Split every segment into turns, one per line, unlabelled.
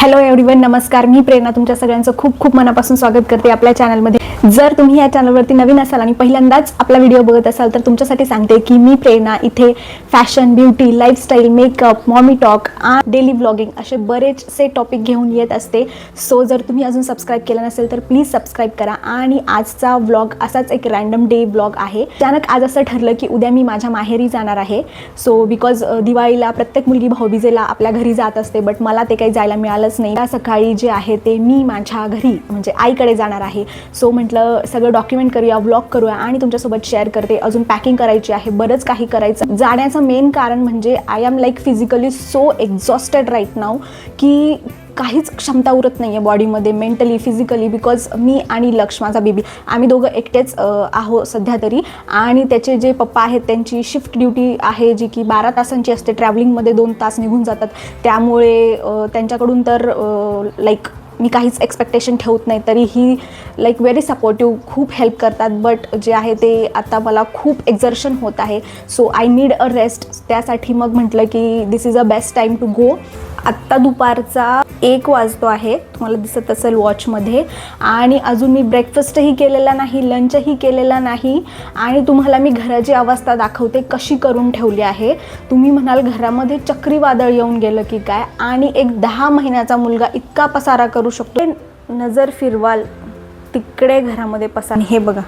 Hello everyone नमस्कार. मी प्रेरणा. तुमच्या सगळ्यांचं खूप खूप मनापासून स्वागत करते आपल्या चॅनलमध्ये जर तुम्ही या चॅनलवरती नवीन असाल आणि पहिल्यांदाच आपला व्हिडिओ बघत असाल तर तुमच्यासाठी सांगते की मी प्रेरणा इथे fashion beauty lifestyle makeup mommy talk daily blogging असे बरेचसे टॉपिक घेऊन येत असते. सो जर तुम्ही अजून सबस्क्राईब केलं नसेल तर प्लीज सबस्क्राईब करा. आणि आजचा व्लॉग असाच एक रँडम डे ब्लॉग आहे. अचानक आज असं ठरलं की उद्या मी माझ्या माहेरी जाणार आहे. सो बिकॉज दिवाळीला प्रत्येक मुलगी भाऊबीजेला आपल्या घरी जात असते बट मला ते काही जायला मिळालंच नाही. त्या सकाळी जे आहे ते मी माझ्या घरी म्हणजे आईकडे जाणार आहे. सो म्हणजे म्हटलं सगळं डॉक्युमेंट करूया व्लॉग करूया आणि तुमच्यासोबत शेअर करते. अजून पॅकिंग करायची आहे बरंच काही करायचं. जाण्याचं मेन कारण म्हणजे I am like physically so exhausted right now की काहीच क्षमता उरत नाही आहे बॉडीमध्ये मेंटली फिजिकली बिकॉज मी आणि लक्ष माझा बेबी आम्ही दोघं एकटेच आहो सध्या तरी. आणि त्याचे जे पप्पा आहेत त्यांची शिफ्ट ड्युटी आहे जी की बारा तासांची असते. ट्रॅव्हलिंगमध्ये दोन तास निघून जातात. त्यामुळे त्यांच्याकडून तर लाईक मी काहीच एक्सपेक्टेशन ठेवत नाही तरीही लाईक व्हेरी सपोर्टिव्ह खूप हेल्प करतात. बट जे आहे ते आता मला खूप एक्झर्शन होत आहे. So I need a rest त्यासाठी मग म्हटलं की this is a best time to go आत्ता दुपारचा एक वाजतो आहे तुम्हाला दिसत असेल वॉचमध्ये. आणि अजून मी ब्रेकफास्टही केलेला नाही लंचही केलेला नाही. आणि तुम्हाला मी घराची अवस्था दाखवते कशी करून ठेवली आहे. तुम्ही म्हणाल घरामध्ये चक्रीवादळ येऊन गेलं की काय? आणि एक दहा महिन्याचा मुलगा इतका पसारा करू शकतो. नजर फिरवाल तिकडे घरामध्ये पसार. हे बघा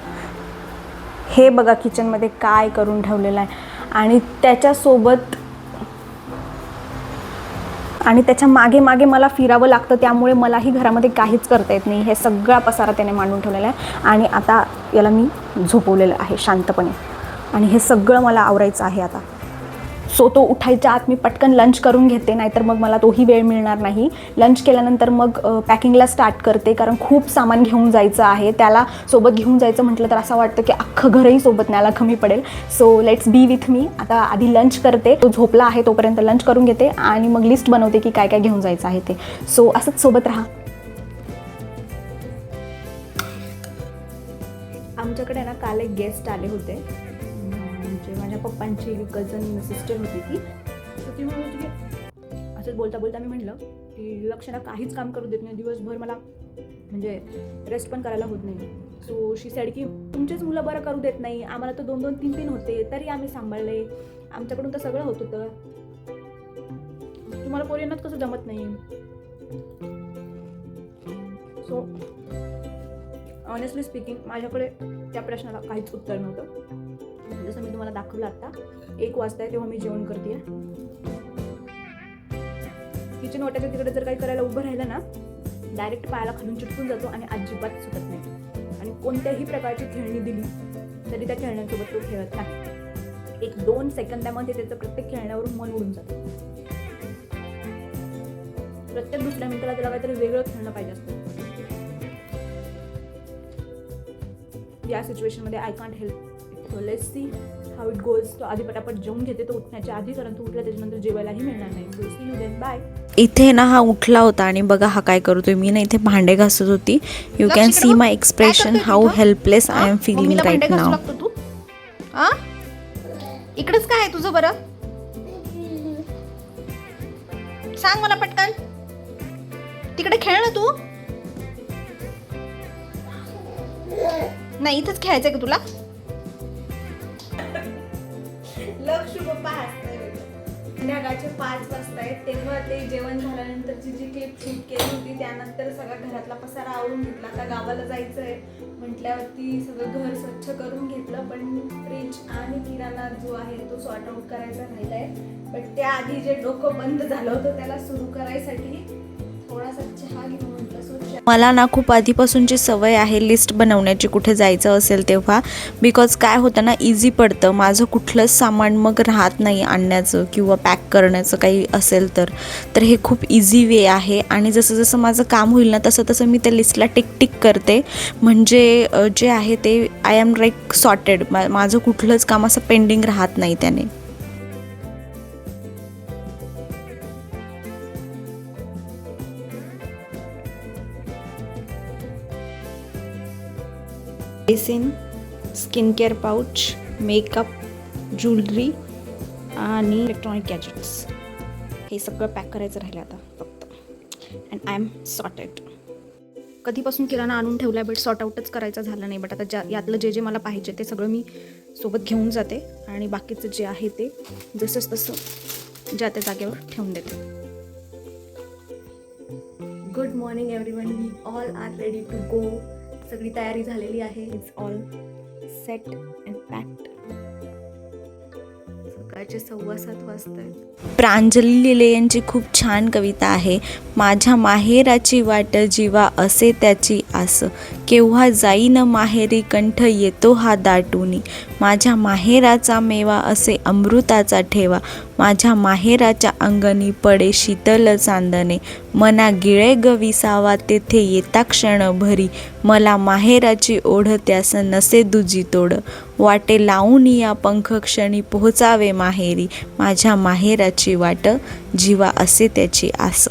हे बघा किचनमध्ये काय करून ठेवलेलं आहे. आणि त्याच्यासोबत आणि त्याच्यामागे मागे मला फिरावं लागतं त्यामुळे मलाही घरामध्ये काहीच करता येत नाही. हे सगळा पसारा त्याने मांडून ठेवलेला आहे. आणि आता याला मी झोपवलेलं आहे शांतपणे. आणि हे सगळं मला आवरायचं आहे आता. सो तो उठायच्या आत मी पटकन लंच करून घेते नाहीतर मग मला तोही वेळ मिळणार नाही. लंच केल्यानंतर मग पॅकिंगला स्टार्ट करते कारण खूप सामान घेऊन जायचं आहे. त्याला सोबत घेऊन जायचं म्हटलं तर असं वाटतं की अख्खं घरही सोबत न्यायला कमी पडेल. So let's be with me आता आधी लंच करते. तो झोपला आहे तोपर्यंत लंच करून घेते आणि मग लिस्ट बनवते की काय काय घेऊन जायचं आहे ते. सो असंच सोबत राहा. आमच्याकडे ना काल एक गेस्ट आले होते. होते. माझ्या पप्पांची कजन सिस्टर होती ती. तर ती म्हणत होती की असंच बोलता बोलता मी म्हणलं की लक्षणा काहीच काम करू देत नाही. दिवसभर मला म्हणजे रेस्ट पण करायला होत नाही. सो शी सॅड की तुमचेच मुलं बरं करू देत नाही. आम्हाला तर दोन दोन तीन तीन होते. तरी आम्ही सांभाळले. आमच्याकडून तर सगळं होत होतं. तुम्हाला पोरींनाच कसं जमत नाही. सो ऑनेस्टली स्पीकिंग माझ्याकडे त्या प्रश्नाला काहीच उत्तर नव्हतं. म्हणजे जसं मी तुम्हाला दाखवलं आता एक वाजता आहे तेव्हा मी जेवण करते किचन वाट्याच्या तिकडे जर काही करायला उभं राहिलं ना डायरेक्ट पायाला खालून चिटकून जातो आणि अजिबात सुटत नाही. आणि कोणत्याही प्रकारची खेळणी दिली तरी त्या खेळण्यांसोबत तो खेळत नाही. एक दोन सेकंदामध्ये त्याचं प्रत्येक खेळण्यावरून मन उडून जातं. प्रत्येक दुसऱ्या मिनिटाला त्याला काहीतरी वेगळं खेळणं पाहिजे असतं. या सिच्युएशनमध्ये I can't help so let's see how it goes तो आधी पटापट जेवून घेते तो उठण्याच्या आधी कारण तो उठला त्याच्यानंतर जेवायलाही मिळणार नाही. So see you then bye
इथे ना हा उठला होता आणि बघा हा काय करतोय. मी ना इथे भांडे घासत होती. You can see my expression how helpless I am feeling right now
इकडेच काय आहे तुझं बरं? सांग मला पटकन. तिकडे खेळ ना तू. नाही इथंच खेळायचंय का तुला?
ढग शुभ पाच ढगाचे पाच वाजता आहेत तेव्हा ते जेवण झाल्यानंतरची जी क्लिप शूट केली होती त्यानंतर सगळा घरातला पसारा आवरून घेतला. आता गावाला जायचं आहे म्हटल्यावरती सगळं घर स्वच्छ करून घेतलं पण फ्रीज आणि किराणा जो आहे तो सॉर्ट आऊट करायचा राहिला आहे पण त्याआधी जे डोकं बंद झालं होतं त्याला सुरू करायसाठी थोडासा चहा घेऊन
मला ना खूप आधीपासूनची सवय आहे लिस्ट बनवण्याची कुठे जायचं असेल तेव्हा. बिकॉज काय होतं ना इझी पडतं. माझं कुठलंच सामान मग राहत नाही आणण्याचं किंवा पॅक करण्याचं काही असेल तर. तर हे खूप इझी वे आहे. आणि जसं जसं माझं काम होईल ना तसं तसं मी त्या लिस्टला टिक टिक करते. म्हणजे जे आहे ते आय एम लाईक सॉर्टेड मा माझं कुठलंच काम असं पेंडिंग राहत नाही त्याने. Basin skin care makeup jewellery आणि इलेक्ट्रॉनिक गॅजेट्स हे सगळं पॅक करायचं राहिलं आता फक्त.
अँड आय एम सॉर्टेड कधीपासून किराणा आणून ठेवला बट सॉर्ट आउटच करायचा झाला नाही. बट आता ज्या यातलं जे जे मला पाहिजे ते सगळं मी सोबत घेऊन जाते आणि बाकीचं जे आहे ते जसंच तसं ज्या त्या जागेवर ठेवून देते.
Good morning every one we all are ready to go सगळी तयारी झालेली आहे. It's all set and packed सकाळचे सव्वा सात वाजता
प्रांजली लिले यांची खूप छान कविता आहे. माझ्या माहेराची वाट जीवा असे त्याची आस. केव्हा जाईन माहेरी कंठ येतो हा दाटूनी. माझ्या माहेराचा मेवा असे अमृताचा ठेवा. माझ्या माहेराच्या अंगणी पडे शीतल चांदणे. मना गिळे ग विसावा तेथे येता क्षण भरी मला माहेराची ओढ त्यास नसे दुजी तोड. वाटे लावून या पंख क्षणी पोहोचावे माहेरी. माझ्या माहेराची वाट जीवा असे त्याची आस.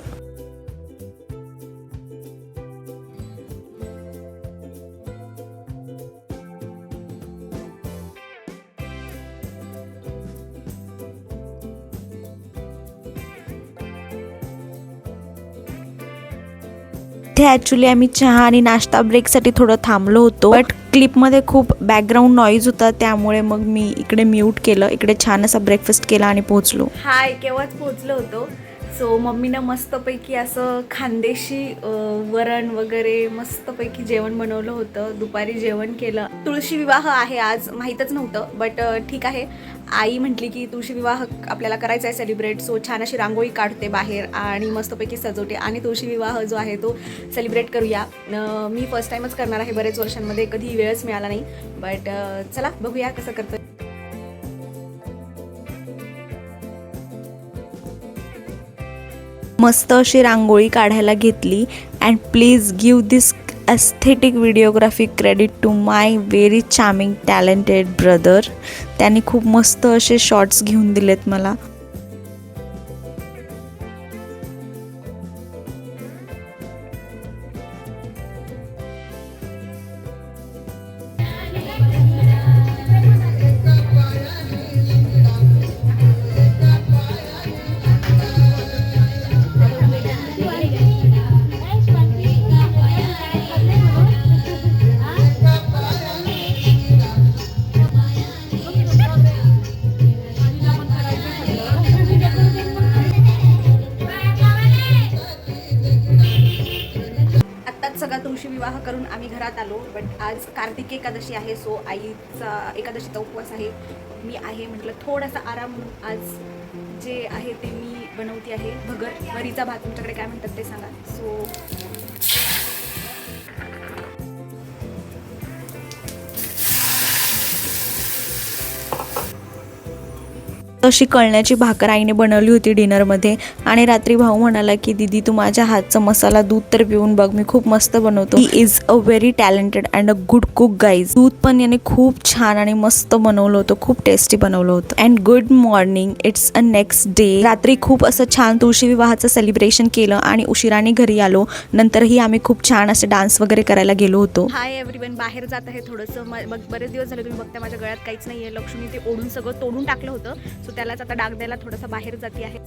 इथे ॲक्च्युली आम्ही चहा आणि नाश्ता ब्रेकसाठी थोडं थांबलो होतो. बट क्लिपमध्ये खूप बॅकग्राऊंड नॉईज होता त्यामुळे मग मी इकडे म्यूट केलं. इकडे छान असा ब्रेकफास्ट केला आणि पोहोचलो.
हाय केव्हाच पोहोचलो होतो? सो मम्मीनं मस्तपैकी असं खानदेशी वरण वगैरे मस्तपैकी जेवण बनवलं होतं. दुपारी जेवण केलं. तुळशी विवाह आहे आज माहीतच नव्हतं बट ठीक आहे. आई म्हटली की तुळशी विवाह आपल्याला करायचा आहे सेलिब्रेट सो छान अशी रांगोळी काढते बाहेर आणि मस्तपैकी सजवते. आणि तुळशी विवाह जो आहे तो सेलिब्रेट करूया. मी फर्स्ट टाईमच करणार आहे बरेच वर्षांमध्ये. कधी वेळच मिळाला नाही. बट चला बघूया कसं करतो
मस्त अशी रांगोळी काढायला घेतली. And please give this aesthetic videography credit to my very charming talented brother त्यांनी खूप मस्त असे शॉर्ट्स घेऊन दिलेत मला.
करून आम्ही घरात आलो. बट आज कार्तिक एकादशी आहे सो आईचा एकादशीचा उपवास आहे. मी आहे म्हटलं थोडासा आराम म्हणून आज जे आहे ते मी बनवते आहे. भगर वरीचा भात तुमच्याकडे काय म्हणतात ते सांगा. सो
तशी कळण्याची भाकर आईने बनवली होती डिनरमध्ये. आणि रात्री भाऊ म्हणाला की दीदी तू माझ्या हातचा मसाला दूध तर पिऊन बघ मी खूप मस्त बनवतो. He is a very talented and a good cook guys दूध पण याने खूप छान आणि मस्त बनवलं होतं खूप टेस्टी बनवलं होतं. And good morning it's a next day रात्री खूप असं छान तुळशी विवाहाचं सेलिब्रेशन केलं आणि उशिराने घरी आलो. नंतरही आम्ही खूप छान असे डान्स वगैरे करायला गेलो होतो.
हाय एव्हरीवन बाहेर जात आहे थोडंसं. मग बरेच दिवस झाले तुम्ही बघता माझ्या गळ्यात काहीच नाही आहे लक्ष्मी ते ओढून सगळं तोडून टाकलं होतं. सो त्यालाच आता डाग द्यायला थोडंसं बाहेर जाते आहे.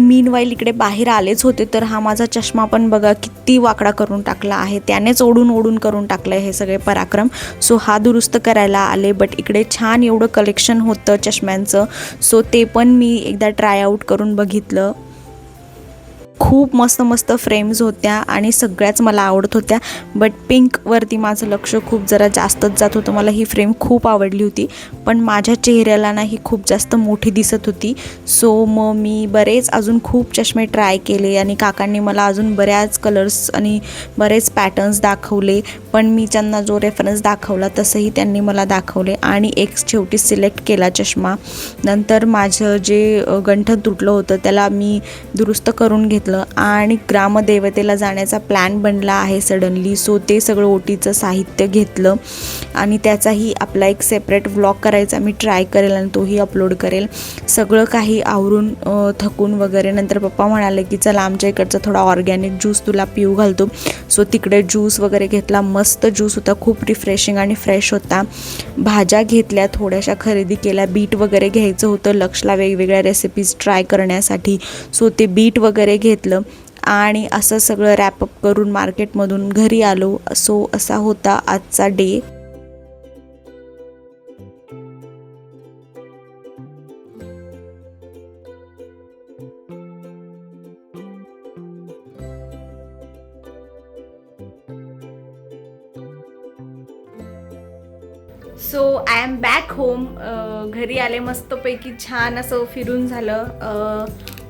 मीन वाईल इकडे बाहेर आलेच होते तर हा माझा चष्मा पण बघा किती वाकडा करून टाकला आहे. त्यानेच ओढून ओढून करून टाकलं हे सगळे पराक्रम. सो हा दुरुस्त करायला आले बट इकडे छान एवढं कलेक्शन होतं चष्म्यांचं. सो ते पण मी एकदा ट्राय आऊट करून बघितलं. खूप मस्त मस्त फ्रेम्स होत्या आणि सगळ्याच मला आवडत होत्या. बट पिंकवरती माझं लक्ष खूप जरा जास्तच जात होतं. मला ही फ्रेम खूप आवडली होती. पण माझ्या चेहऱ्याला ना ही खूप जास्त मोठी दिसत होती. सो मग मी बरेच अजून खूप चष्मे ट्राय केले आणि काकांनी मला अजून बऱ्याच कलर्स आणि बरेच पॅटर्न्स दाखवले. पण मी त्यांना जो रेफरन्स दाखवला तसंही त्यांनी मला दाखवले आणि एक शेवटी सिलेक्ट केला चष्मा. नंतर माझं जे गंठ गंठन तुटलं होतं त्याला मी दुरुस्त करून घेतलं आणि ग्रामदेवतेला जाण्याचा प्लॅन बनला आहे सडनली सो ते सगळं ओटीचं साहित्य घेतलं आणि त्याचाही आपला एक सेपरेट व्लॉग करायचा मी ट्राय करेल आणि तोही अपलोड करेल. सगळं काही आवरून थकून वगैरे नंतर पप्पा म्हणाले की चला आमच्या इकडचा थोडा ऑर्गॅनिक ज्यूस तुला पिऊ घालतो. सो तिकडे ज्यूस वगैरे घेतला. मस्त ज्यूस होता खूप रिफ्रेशिंग आणि फ्रेश होता. भाज्या घेतल्या थोड्याशा खरेदी केल्या. बीट वगैरे घ्यायचं होतं लक्षला वेगवेगळ्या रेसिपीज ट्राय करण्यासाठी. सो ते बीट वगैरे घे घेतलं. आणि असं सगळं रॅपअप करून मार्केटमधून घरी आलो. सो असा होता आजचा day
so I am back home घरी आले मस्तपैकी छान असं फिरून झालं.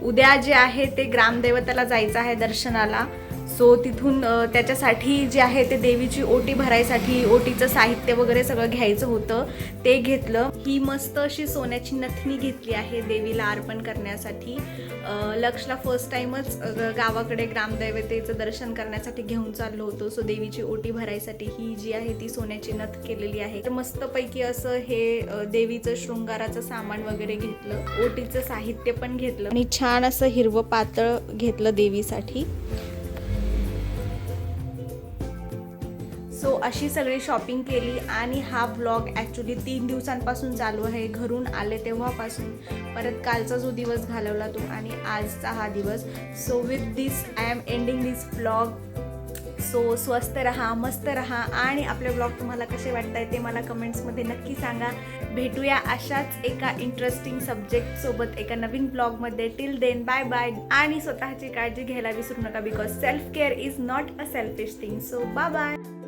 उद्या जे आहे ते ग्रामदेवतेला जायचं आहे दर्शनाला. सो तिथून त्याच्यासाठी जे आहे ते देवीची ओटी भरायसाठी ओटीचं साहित्य वगैरे सगळं घ्यायचं होतं ते घेतलं. ही मस्त अशी सोन्याची नथनी घेतली आहे देवीला अर्पण करण्यासाठी. लक्षला फर्स्ट टाइमच गावाकडे ग्रामदैवतेचं दर्शन करण्यासाठी घेऊन चाललो होतो. सो देवीची ओटी भरायसाठी ही जी आहे ती सोन्याची नथ केलेली आहे. तर मस्तपैकी असं हे देवीचं शृंगाराचं सामान वगैरे घेतलं. ओटीचं साहित्य पण घेतलं.
आणि छान असं हिरवं पातळ घेतलं देवीसाठी.
सो अशी सगळी शॉपिंग केली आणि हा ब्लॉग ॲक्च्युली तीन दिवसांपासून चालू आहे. घरून आले तेव्हापासून. परत कालचा जो दिवस घालवला तो आणि आजचा हा दिवस. So with this I am ending this blog so स्वस्त रहा मस्त रहा आणि आपले ब्लॉग तुम्हाला कसे वाटत आहे ते मला कमेंट्समध्ये नक्की सांगा. भेटूया अशाच एका इंटरेस्टिंग सब्जेक्टसोबत एका नवीन ब्लॉगमध्ये टिल देन बाय बाय आणि स्वतःची काळजी घ्यायला विसरू नका because self care is not a selfish thing so bye bye